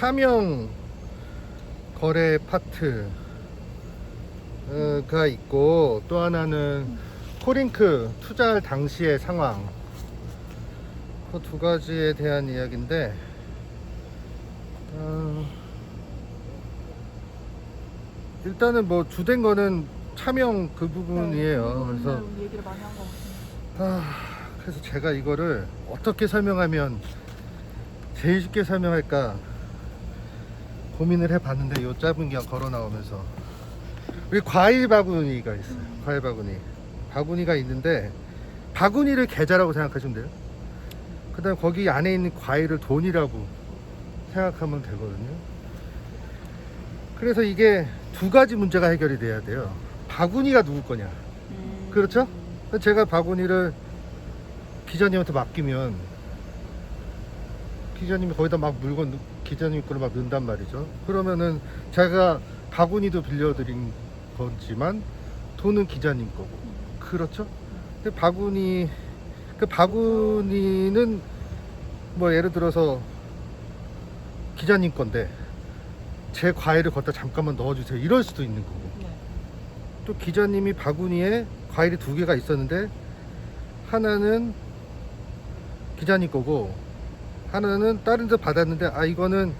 차명 거래 파트가 있고 또 하나는 코링크 투자할 당시의 상황 그 두 가지에 대한 이야기인데 어, 일단은 뭐 주된 거는 차명 그 부분이에요. 그래서 오늘 얘기를 많이 한 것 같습니다. 아, 그래서 제가 이거를 어떻게 설명하면 제일 쉽게 설명할까 고민을 해봤는데 요 짧은 기간 걸어 나오면서 우리 과일 바구니가 있어요. 과일 바구니. 바구니가 있는데 바구니를 계좌라고 생각하시면 돼요. 그 다음에 거기 안에 있는 과일을 돈이라고 생각하면 되거든요. 그래서 이게 두 가지 문제가 해결이 돼야 돼요. 바구니가 누구 거냐. 음. 그렇죠? 제가 바구니를 기자님한테 맡기면 기자님이 거기다 막 물건 넣- 기자님 거를 막 넣는단 말이죠. 그러면은 제가 바구니도 빌려드린 거지만 돈은 기자님 거고 그렇죠? 근데 바구니 그 바구니는 뭐 예를 들어서 기자님 건데 제 과일을 걷다 잠깐만 넣어주세요 이럴 수도 있는 거고 네. 또 기자님이 바구니에 과일이 두 개가 있었는데 하나는 기자님 거고 하나는 다른 데 받았는데 아 이거는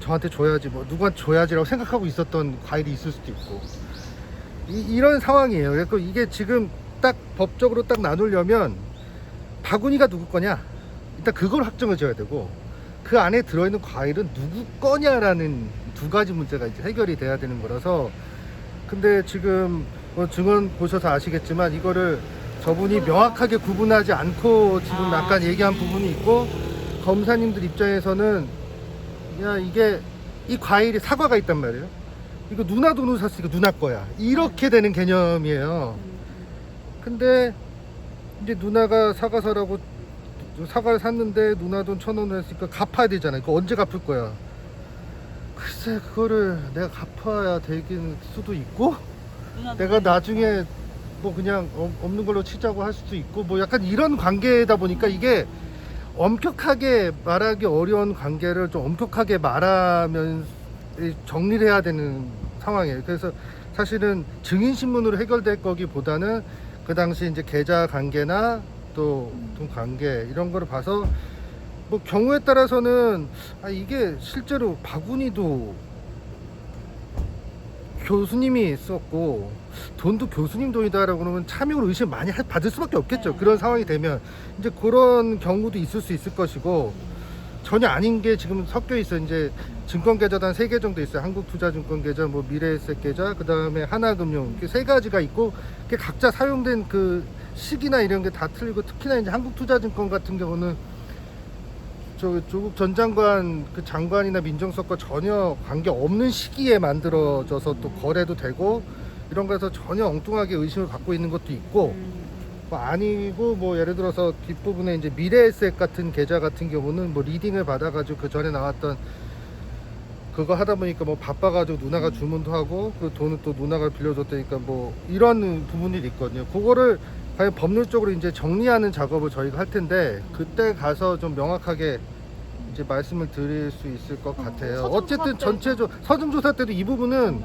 저한테 줘야지 뭐 누구한테 줘야지라고 생각하고 있었던 과일이 있을 수도 있고. 이, 런 상황이에요. 그래서 이게 지금 딱 법적으로 딱 나누려면 바구니가 누구 거냐? 일단 그걸 확정을 지어야 되고 그 안에 들어있는 과일은 누구 거냐라는 두 가지 문제가 이제 해결이 돼야 되는 거라서. 근데 지금 뭐 증언 보셔서 아시겠지만 이거를 저분이 명확하게 구분하지 않고 지금 아. 약간 얘기한 부분이 있고 검사님들 입장에서는 야 이게 이 과일이 사과가 있단 말이에요. 이거 누나 돈으로 샀으니까 누나 거야. 이렇게 되는 개념이에요. 음. 근데 이제 누나가 사과 사라고 사과를 샀는데 누나 돈 천 원을 했으니까 갚아야 되잖아요. 그거 언제 갚을 거야? 글쎄 그거를 내가 갚아야 되긴 수도 있고 내가. 나중에 뭐 그냥 어- 없는 걸로 치자고 할 수도 있고 뭐 약간 이런 관계다 보니까 이게 엄격하게 말하기 어려운 관계를 좀 엄격하게 말하면 이 정리를 해야 되는 상황이에요. 그래서 사실은 증인 신문으로 해결될 거기보다는 그 당시 이제 계좌 관계나 또 돈 관계 이런 거를 봐서 뭐 경우에 따라서는 아 이게 실제로 바구니도 교수님이 썼고 돈도 교수님 돈이다라고 그러면 참여로 의심 많이 하- 받을 수밖에 없겠죠. 네. 그런 상황이 되면 이제 그런 경우도 있을 수 있을 것이고 전혀 아닌 게 지금 섞여 있어. 요 이제 증권 계좌단 세 개 정도 있어요. 한국투자증권 계좌, 뭐 미래에셋 계좌, 그 다음에 하나금융 이렇게 세 가지가 있고 그게 각자 사용된 그 시기나 이런 게 다 틀리고 특히나 이제 한국투자증권 같은 경우는 저 조국 전 장관 그 장관이나 민정수석과 전혀 관계 없는 시기에 만들어져서 또 거래도 되고 이런 거에서 전혀 엉뚱하게 의심을 갖고 있는 것도 있고 음. 뭐 아니고 뭐 예를 들어서 뒷부분에 이제 미래에셋 같은 계좌 같은 경우는 뭐 리딩을 받아가지고 그 전에 나왔던 그거 하다 보니까 뭐 바빠가지고 누나가 주문도 하고 그 돈을 또 누나가 빌려줬다니까 뭐 이런 부분이 있거든요. 그거를 과연 법률적으로 이제 정리하는 작업을 저희가 할 텐데 그때 가서 좀 명확하게 이제 말씀을 드릴 수 있을 것 어, 같아요. 어쨌든 때 전체적 서점 조사 때도 이 부분은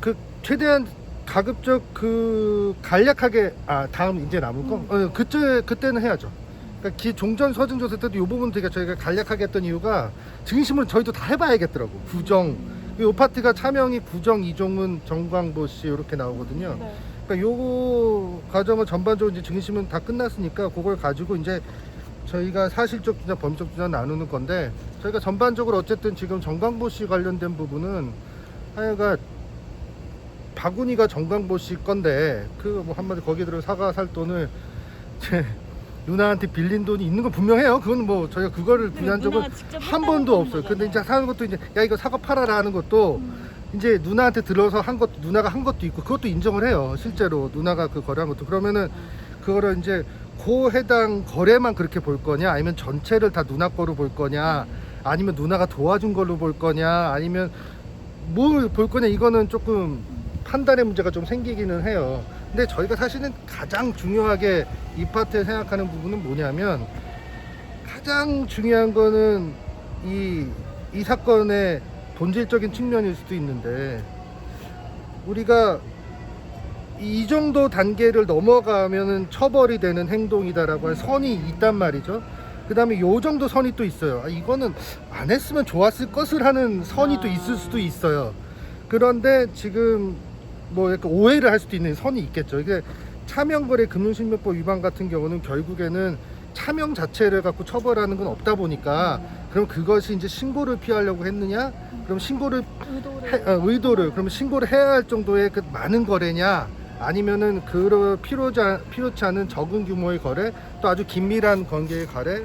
그 최대한 가급적 그 간략하게 아 다음 이제 남은 거 음. 어, 그때 그때는 해야죠. 그러니까 기 종전 서증 조사 때도 이 부분 되게 저희가 간략하게 했던 이유가 증인신문 저희도 다 해봐야겠더라고. 구정 이 파트가 차명이 구정 이종문 정광보 씨 이렇게 나오거든요. 네. 그러니까 요거 과정을 전반적으로 이제 증인신문 다 끝났으니까 그걸 가지고 이제 저희가 사실적 주장, 범죄적 주장 나누는 건데 저희가 전반적으로 어쨌든 지금 정광보 씨 관련된 부분은 하여가 바구니가 정광보 씨 건데 그 뭐 한마디 거기에 들어 사과 살 돈을 제 누나한테 빌린 돈이 있는 건 분명해요. 그건 뭐 저희가 그거를 부한 적은 누나가 직접 한 번도 없어요. 근데 이제 사는 것도 이제 야 이거 사과 팔아라 하는 것도 음. 이제 누나한테 들어서 한 것도 누나가 한 것도 있고 그것도 인정을 해요. 실제로 누나가 그 거래한 것도. 그러면은 그거를 이제 그 해당 거래만 그렇게 볼 거냐? 아니면 전체를 다 누나 거로 볼 거냐? 아니면 누나가 도와준 걸로 볼 거냐? 아니면 뭘 볼 거냐? 이거는 조금 판단의 문제가 좀 생기기는 해요. 근데 저희가 사실은 가장 중요하게 이 파트에 생각하는 부분은 뭐냐면 가장 중요한 거는 이, 이 사건의 본질적인 측면일 수도 있는데 우리가 이 정도 단계를 넘어가면은 처벌이 되는 행동이다라고 할 선이 있단 말이죠. 그 다음에 요 정도 선이 또 있어요. 아, 이거는 안 했으면 좋았을 것을 하는 선이 또 있을 수도 있어요. 그런데 지금 뭐 약간 오해를 할 수도 있는 선이 있겠죠. 이게 차명거래 금융실명법 위반 같은 경우는 결국에는 차명 자체를 갖고 처벌하는 건 없다 보니까 그럼 그것이 이제 신고를 피하려고 했느냐? 그럼 신고를 의도를. 해- 어, 의도를. 그럼 신고를 해야 할 정도의 그 많은 거래냐? 아니면은 그 필요지 않- 필요치 않은 적은 규모의 거래? 또 아주 긴밀한 관계의 거래?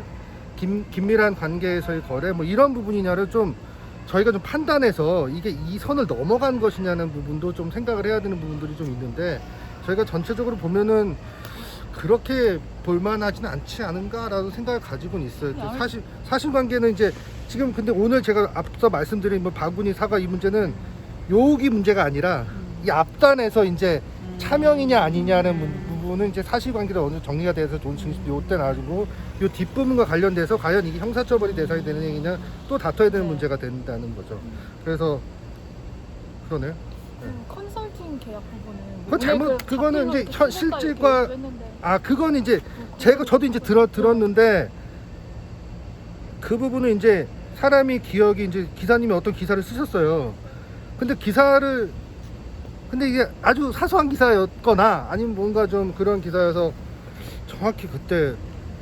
긴, 긴밀한 관계에서의 거래? 뭐 이런 부분이냐를 좀 저희가 좀 판단해서 이게 이 선을 넘어간 것이냐는 부분도 좀 생각을 해야 되는 부분들이 좀 있는데 저희가 전체적으로 보면은 그렇게 볼만하지는 않지 않은가라는 생각을 가지고는 있어요. 또 아니, 사실 사실관계는 이제 지금 근데 오늘 제가 앞서 말씀드린 뭐 바구니 사과 이 문제는 요기 문제가 아니라 이 앞단에서 이제 음. 차명이냐 아니냐는 문- 부분은 이제 사실관계가 어느 정도 정리가 돼서 좋은 증식 요때 나가지고 요 뒷부분과 관련돼서 과연 이게 형사처벌이 대상이 되는 행위냐 또 다퉈야 되는 네. 문제가 된다는 거죠. 그래서 그러네요. 그컨 설팅 계약 부분은 그건 잘못- 그 그거는 이제 걸 현- 실질과- 아 그건 이제 제가 저도 이제 들어 들었는데 그 부분은 이제 사람이 기억이 이제 기사님이 어떤 기사를 쓰셨어요. 근데 기사를 근데 이게 아주 사소한 기사였거나 아니면 뭔가 좀 그런 기사여서 정확히 그때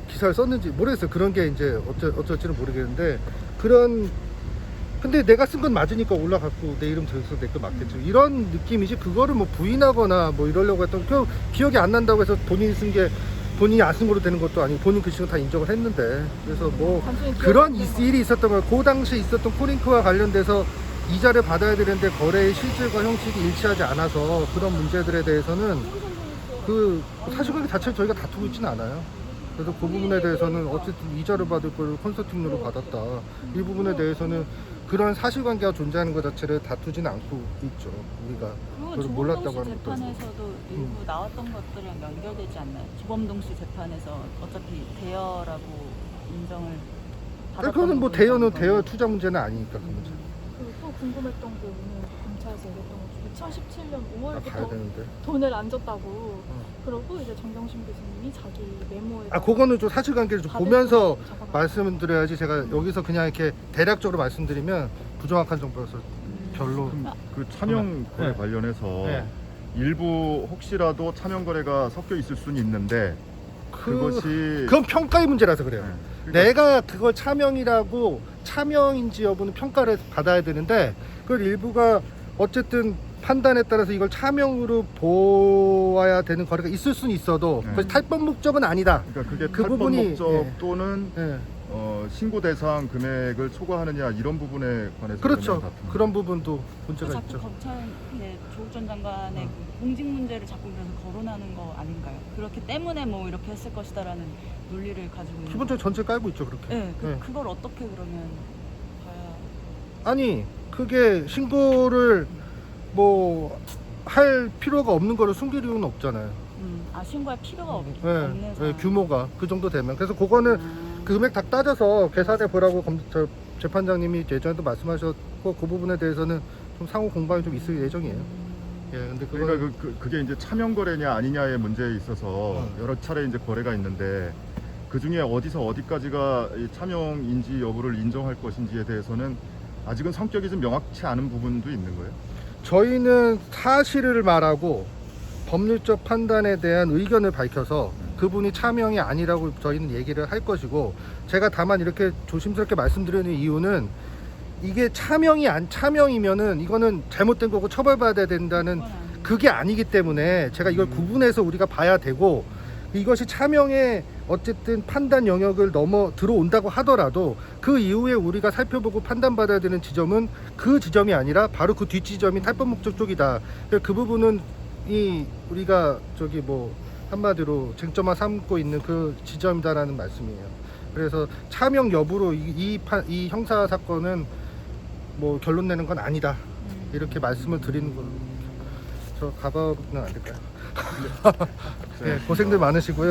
기사를 썼는지 모르겠어요. 그런 게 이제 어쩌 어쩔지는 모르겠는데 그런 근데 내가 쓴 건 맞으니까 올라갔고 내 이름 들어서 내 거 맞겠죠. 이런 느낌이지 그거를 뭐 부인하거나 뭐 이러려고 했던 그 기억이 안 난다고 해서 본인이 쓴 게 본인이 안 쓴 거로 되는 것도 아니고 본인 글씨는 다 인정을 했는데 그래서 뭐 단순히 그런 기억이 이- 안 나는 일이 있었던 거예요. 그 당시에 있었던 코링크와 관련돼서 이자를 받아야 되는데 거래의 실질과 형식이 일치하지 않아서 그런 문제들에 대해서는 그 사실관계 자체를 저희가 다투고 있지는 않아요. 그래서 그 부분에 대해서는 어쨌든 이자를 받을 걸 컨설팅료로 받았다. 이 부분에 대해서는 그런 사실관계가 존재하는 것 자체를 다투지는 않고 있죠. 우리가 그걸 몰랐다고 하는 것도. 재판에서도 일부 음. 나왔던 것들이랑 연결되지 않나요? 조범동 씨 재판에서 어차피 대여라고 인정을 받았던 그거는 뭐 대여는 대여. 투자 문제는 아니니까 그 문제. 그리고 또 궁금했던 게 오늘 검찰에서 얘기했던 거 2017년 아, 가야 5월부터 되는데. 돈을 안 줬다고 그러고 이제 정경심 교수님이 자기 메모에 아 그거는 좀 사실관계를 좀 받을 보면서 거 적어놔. 말씀을 드려야지 제가 여기서 그냥 이렇게 대략적으로 말씀드리면 부정확한 정보여서 음. 별로 아, 그 차명 거래 네. 관련해서 네. 일부 혹시라도 차명 거래가 섞여 있을 수는 있는데 그, 그것이 그건 평가의 문제라서 그래요. 네. 그러니까 내가 그걸 차명이라고 차명인지 여부는 평가를 받아야 되는데 그걸 일부가 어쨌든 판단에 따라서 이걸 차명으로 보아야 되는 거래가 있을 수는 있어도 네. 그것이 탈법 목적은 아니다. 그러니까 그게 그 탈법 부분이, 목적 예. 또는 예. 어, 신고 대상 금액을 초과하느냐 이런 부분에 관해서 그렇죠. 그러면 다툼. 그런 부분도 그 문제가 자꾸 있죠. 검찰에 조국 전 장관의 어. 그 공직 문제를 자꾸 그래서 거론하는 거 아닌가요? 그렇기 때문에 뭐 이렇게 했을 것이다라는 논리를 가지고 있는 기본적으로 거. 전체 깔고 있죠 그렇게. 네, 그, 네. 그걸 어떻게 그러면 아니 그게 신고를 뭐 할 필요가 없는 거를 숨길 이유는 없잖아요. 음, 아 신고할 필요가 없, 예, 없는 예, 상황. 규모가 그 정도 되면 그래서 그거는 아, 그 금액 다 따져서 계산해 보라고 검, 저, 재판장님이 예전에도 말씀하셨고 그 부분에 대해서는 좀 상호 공방이 좀 있을 예정이에요. 예, 근데 그거 그러니까 그, 그, 그게 이제 차명 거래냐 아니냐의 문제에 있어서 어. 여러 차례 이제 거래가 있는데 그 중에 어디서 어디까지가 이 차명인지 여부를 인정할 것인지에 대해서는 아직은 성격이 좀 명확치 않은 부분도 있는 거예요. 저희는 사실을 말하고 법률적 판단에 대한 의견을 밝혀서 그분이 차명이 아니라고 저희는 얘기를 할 것이고 제가 다만 이렇게 조심스럽게 말씀드리는 이유는 이게 차명이 안 차명이면은 이거는 잘못된 거고 처벌받아야 된다는. 그게 아니기 때문에 제가 이걸 음. 구분해서 우리가 봐야 되고 이것이 차명의 어쨌든 판단 영역을 넘어 들어온다고 하더라도 그 이후에 우리가 살펴보고 판단받아야 되는 지점은 그 지점이 아니라 바로 그 뒷지점인 탈법 목적 쪽이다. 그 부분은 이 우리가 저기 뭐 한마디로 쟁점화 삼고 있는 그 지점이다라는 말씀이에요. 그래서 차명 여부로 이, 이, 판- 이 형사 사건은 뭐 결론 내는 건 아니다. 음. 이렇게 말씀을 드리는 걸로. 저 가봐는 안 될까요? 네, 고생들 많으시고요.